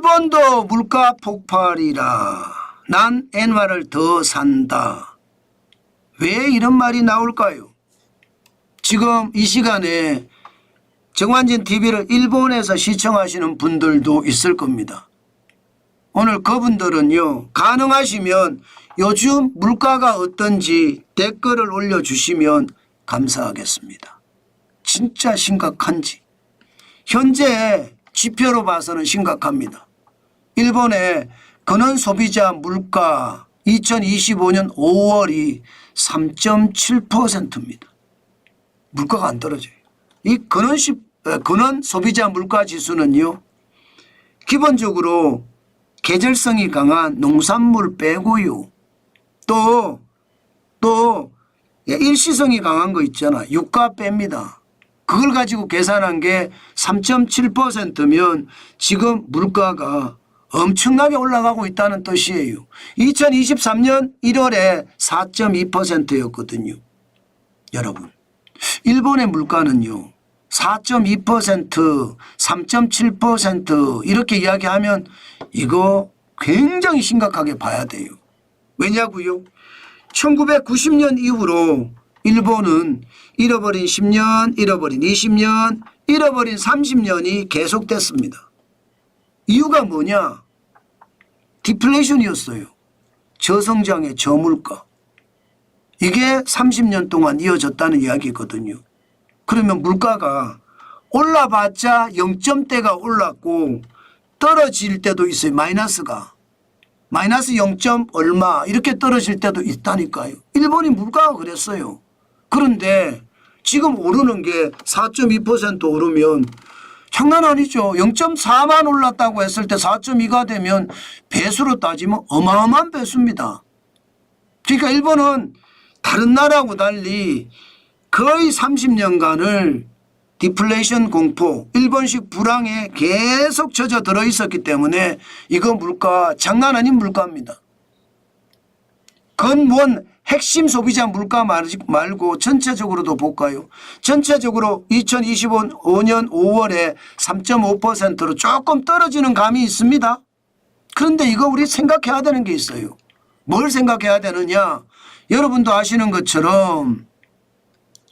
일본도 물가 폭발이라 난 엔화를 더 산다. 왜 이런 말이 나올까요? 지금 이 시간에 정환진 TV를 일본에서 시청하시는 분들도 있을 겁니다. 오늘 그분들은요, 가능하시면 요즘 물가가 어떤지 댓글을 올려주시면 감사하겠습니다. 진짜 심각한지. 현재 지표로 봐서는 심각합니다. 일본의 근원 소비자 물가 2025년 5월이 3.7%입니다. 물가가 안 떨어져요. 이 근원, 시, 어, 근원 소비자 물가 지수는요, 기본적으로 계절성이 강한 농산물 빼고요. 또, 또, 예, 일시성이 강한 거 있잖아. 유가 뺍니다. 그걸 가지고 계산한 게 3.7%면 지금 물가가 엄청나게 올라가고 있다는 뜻이에요. 2023년 1월에 4.2%였거든요. 여러분. 일본의 물가는요. 4.2%, 3.7% 이렇게 이야기하면 이거 굉장히 심각하게 봐야 돼요. 왜냐고요? 1990년 이후로 일본은 잃어버린 10년, 잃어버린 20년, 잃어버린 30년이 계속됐습니다. 이유가 뭐냐? 디플레이션이었어요. 저성장의 저물가. 이게 30년 동안 이어졌다는 이야기거든요. 그러면 물가가 올라봤자 0점대가 올랐고 떨어질 때도 있어요. 마이너스가. 마이너스 0점 얼마 이렇게 떨어질 때도 있다니까요. 일본이 물가가 그랬어요. 그런데 지금 오르는 게 4.2% 오르면 장난 아니죠. 0.4만 올랐다고 했을 때 4.2가 되면 배수로 따지면 어마어마한 배수입니다. 그러니까 일본은 다른 나라하고 달리 거의 30년간을 디플레이션 공포, 일본식 불황에 계속 젖어 들어 있었기 때문에 이거 물가 장난 아닌 물가입니다. 근원 핵심 소비자 물가 말고 전체적으로도 볼까요? 전체적으로 2025년 5월에 3.5%로 조금 떨어지는 감이 있습니다. 그런데 이거 우리 생각해야 되는 게 있어요. 뭘 생각해야 되느냐? 여러분도 아시는 것처럼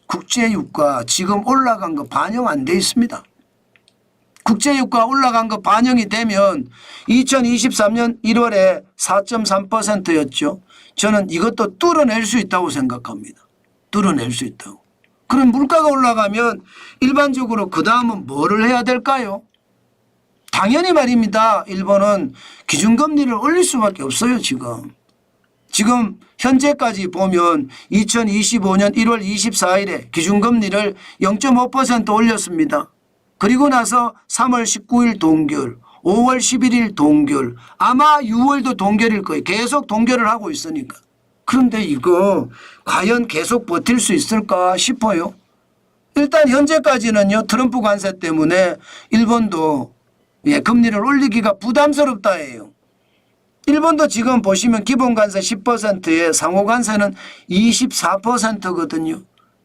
국제유가 지금 올라간 거 반영 안 돼 있습니다. 국제유가 올라간 거 반영이 되면 2023년 1월에 4.3%였죠. 저는 이것도 뚫어낼 수 있다고 생각합니다. 뚫어낼 수 있다고. 그럼 물가가 올라가면 일반적으로 그 다음은 뭐를 해야 될까요? 당연히 말입니다. 일본은 기준금리를 올릴 수밖에 없어요, 지금. 지금 현재까지 보면 2025년 1월 24일에 기준금리를 0.5% 올렸습니다. 그리고 나서 3월 19일 동결, 5월 11일 동결, 아마 6월도 동결일 거예요. 계속 동결을 하고 있으니까. 그런데 이거 과연 계속 버틸 수 있을까 싶어요. 일단 현재까지는요 트럼프 관세 때문에 일본도 예, 금리를 올리기가 부담스럽다예요. 일본도 지금 보시면 기본 관세 10%에 상호 관세는 24%거든요.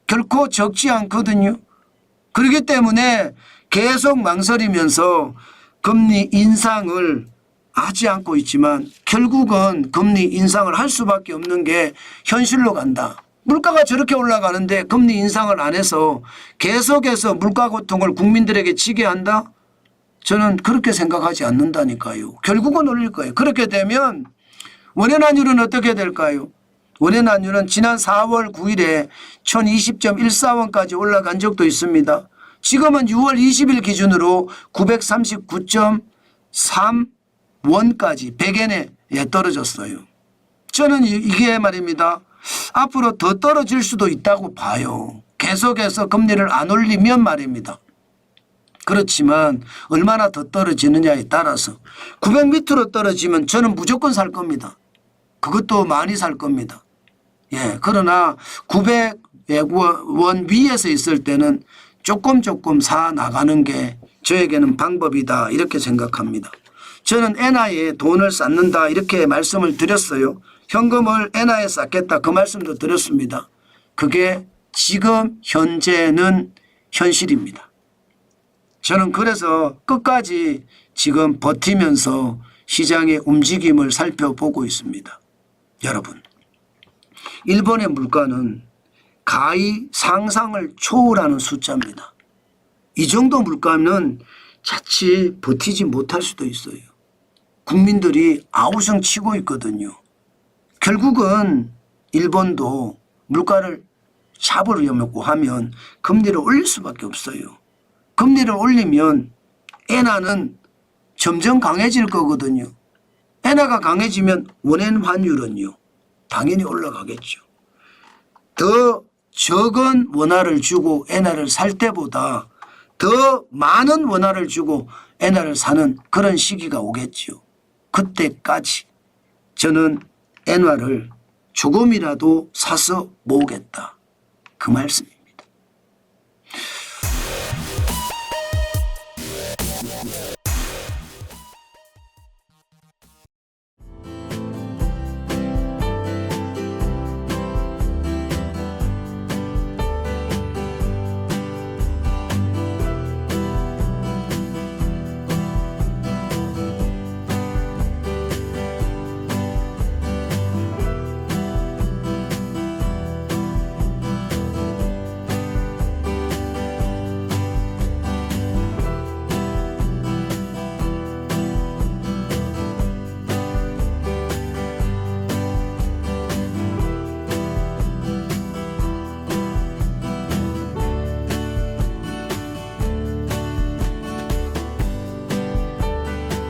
결코 적지 않거든요. 그렇기 때문에 계속 망설이면서 금리 인상을 하지 않고 있지만 결국은 금리 인상을 할 수밖에 없는 게 현실로 간다. 물가가 저렇게 올라가는데 금리 인상을 안 해서 계속해서 물가 고통을 국민들에게 지게 한다? 저는 그렇게 생각하지 않는다니까요. 결국은 올릴 거예요. 그렇게 되면 원연환율은 어떻게 될까요? 원연환율은 지난 4월 9일에 1020.14원까지 올라간 적도 있습니다. 지금은 6월 20일 기준으로 939.3원까지 100엔에 떨어졌어요. 저는 이게 말입니다. 앞으로 더 떨어질 수도 있다고 봐요. 계속해서 금리를 안 올리면 말입니다. 그렇지만 얼마나 더 떨어지느냐에 따라서 900 밑으로 떨어지면 저는 무조건 살 겁니다. 그것도 많이 살 겁니다. 예, 그러나 900원 위에서 있을 때는 조금 조금 사 나가는 게 저에게는 방법이다 이렇게 생각합니다. 저는 엔화에 돈을 쌓는다 이렇게 말씀을 드렸어요. 현금을 엔화에 쌓겠다 그 말씀도 드렸습니다. 그게 지금 현재는 현실입니다. 저는 그래서 끝까지 지금 버티면서 시장의 움직임을 살펴보고 있습니다. 여러분, 일본의 물가는 가히 상상을 초월하는 숫자입니다. 이 정도 물가는 자칫 버티지 못할 수도 있어요. 국민들이 아우성 치고 있거든요. 결국은 일본도 물가를 잡으려고 하면 금리를 올릴 수밖에 없어요. 금리를 올리면 엔화는 점점 강해질 거거든요. 엔화가 강해지면 원엔 환율은요. 당연히 올라가겠죠. 더 적은 원화를 주고 엔화를 살 때보다 더 많은 원화를 주고 엔화를 사는 그런 시기가 오겠죠. 그때까지 저는 엔화를 조금이라도 사서 모으겠다. 그 말씀입니다.